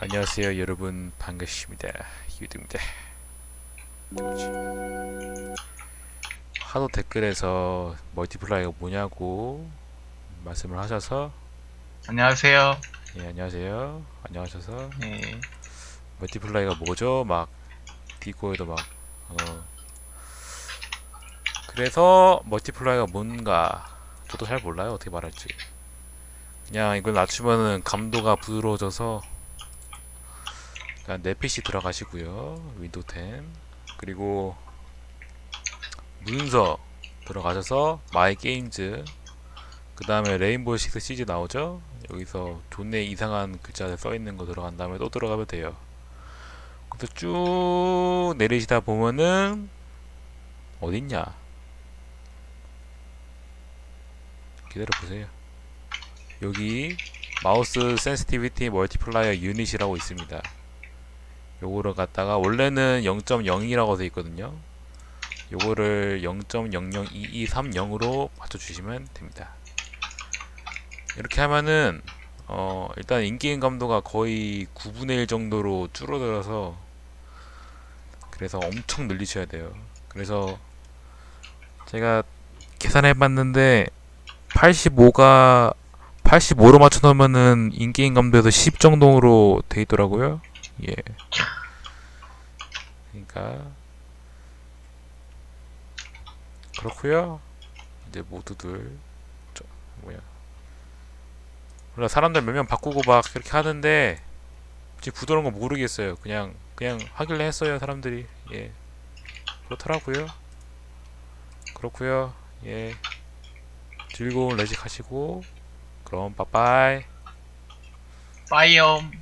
안녕하세요 여러분. 반갑습니다. 유드입니다. 하도 댓글에서 멀티플라이가 뭐냐고 말씀을 하셔서 안녕하세요. 예 안녕하세요. 안녕하셔서 네. 멀티플라이가 뭐죠? 막 디코에도 막 어. 그래서 멀티플라이가 뭔가 저도 잘 몰라요. 어떻게 말할지. 그냥 이걸 낮추면은 감도가 부드러워져서 그냥 내 PC 들어가시고요. 10 그리고 문서 들어가셔서 마이 게임즈 그 다음에 레인보우 식스 시즈 나오죠? 여기서 존내 이상한 글자 써 있는 거 들어간 다음에 또 들어가면 돼요. 그래서 쭉 내리시다 보면은 어딨냐? 기다려 보세요. 여기 마우스 센시티비티 멀티플라이어 유닛이라고 있습니다 요거를 갖다가 원래는 0.0이라고 되어 있거든요. 요거를 0.002230으로 맞춰주시면 됩니다. 이렇게 하면은 어 일단 인게임 감도가 거의 9분의 1 정도로 줄어들어서 그래서 엄청 늘리셔야 돼요. 그래서 제가 계산해 봤는데 85가 85로 맞춰 놓으면은 인게임 감도에서 10 정도로 돼 있더라고요 예. 그러니까 그렇고요. 이제 모두들 저 뭐야. 몰라 사람들 몇 명 바꾸고 막 그렇게 하는데 지금 부드러운 거 모르겠어요. 그냥 그냥 하길래 했어요 사람들이. 예. 그렇더라고요. 그렇고요. 예. 즐거운 레식 하시고 그럼 빠빠이. 빠이옴.